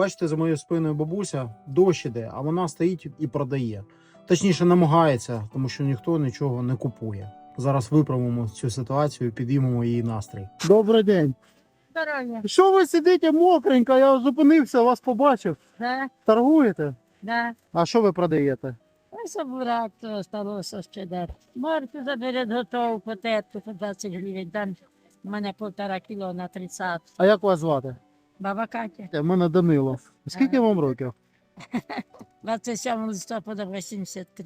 бачите, за моєю спиною бабуся дощ іде, а вона стоїть і продає. Точніше, намагається, тому що ніхто нічого не купує. Зараз виправимо цю ситуацію, підіймемо її настрій. Добрий день. Здоров'я. Що ви сидите мокренько? Я зупинився, вас побачив. Да, Торгуєте? да. А що ви продаєте? Ось то сталося ще де. Морку заберет готову потерку по 20 гривень. Там у мене півтора кіло на 30. А як вас звати? Баба Катя. У мене Данило. Скільки вам років? 27 листопада 83.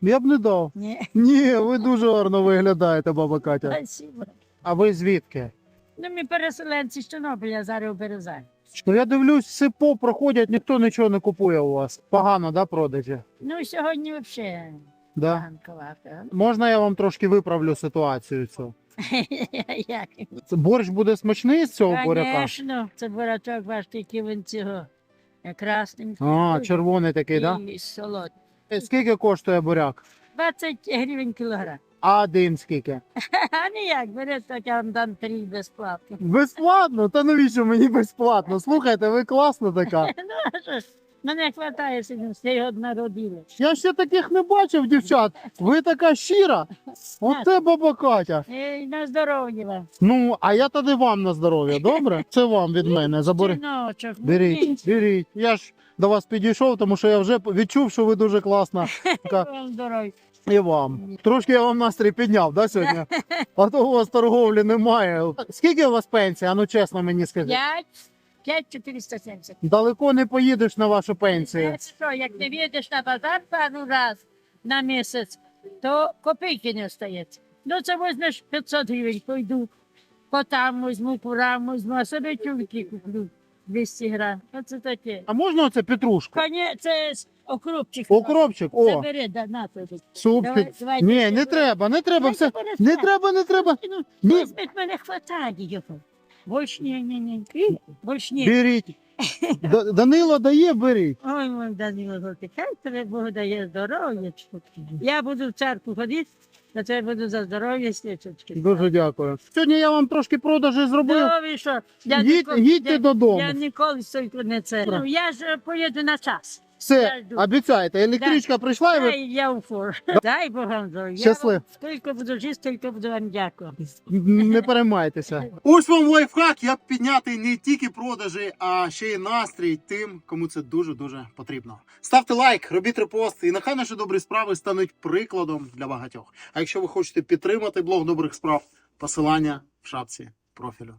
Я б не дав. Ні, Ні, ви дуже гарно виглядаєте, баба Катя. спасибо. А ви звідки? Ну, ми переселенці з Чорнобиля, зараз у Березані. Ну я дивлюсь, сипо проходять, ніхто нічого не купує у вас. Погано, да, продажі? Ну, сьогодні взагалі Да. Можна я вам трошки виправлю ситуацію цю? Як? Це борщ буде смачний з цього буряка? Звісно, це бурачок ваш тільки він цього е. А, червоний такий, да? І солодкий. Е, Скільки коштує буряк? 20 гривень кілограм. А один скільки? А ніяк, берете, так я вам дам три безплатно. Безплатно? Та навіщо мені безплатно? Слухайте, ви класна така. Ну, а що ж, мене хватає сьогодні, все його народили. Я ще таких не бачив, дівчат. Ви така щира. Оце баба Катя. Ей, на здоров'я вам. Ну, а я тоді вам на здоров'я, добре? Це вам від мене. Забери. Синочок, Беріть, беріть. Я ж до вас підійшов, тому що я вже відчув, що ви дуже класна. Така, вам здоров'я. І вам. Трошки я вам настрій підняв, да, сьогодні? А то у вас торговлі немає. Скільки у вас пенсія? А ну чесно мені скажіть. П'ять, п'ять 470. Далеко не поїдеш на вашу пенсію. Що, як не в'їдеш на базар пару раз на місяць, то копійки не остається. Ну, це візьмеш 500 гривень, пойду. Котам візьму, курам візьму, а собі тюльки куплю 200 грам. Оце таке. А можна оце петрушку? Коні, це окропчик. Окропчик, о, Забери, да, на тобі. супчик. Давай, давай, Ні, давай. не треба, не треба все. Не треба, не треба. Ну, Ні. візьміть мене хватає його. Больш ні, ні, ні. Больш ні. Беріть. Д- Данило дає, беріть. Ой, мой Данило, Золотий, хай тобі Бог дає здоров'я. Я буду в церкву ходити, на це буду за здоров'я свічечки. Дуже дякую. Сьогодні я вам трошки продажі зробив. Ну, ви що? Я Їдь- ніколи- їдьте я- додому. Я ніколи стільки не це. Ну, я ж поїду на час. Все, Я жду. обіцяєте, електричка прийшла і ви Дай я у фор. Дай Бог вам здоров'я. Щасливо. Я вам Скільки буду жити, стільки буду вам дякувати. не переймайтеся. Ось вам лайфхак, як підняти не тільки продажі, а ще й настрій тим, кому це дуже дуже потрібно. Ставте лайк, робіть репост, і нехай наші добрі справи стануть прикладом для багатьох. А якщо ви хочете підтримати блог добрих справ, посилання в шапці профілю.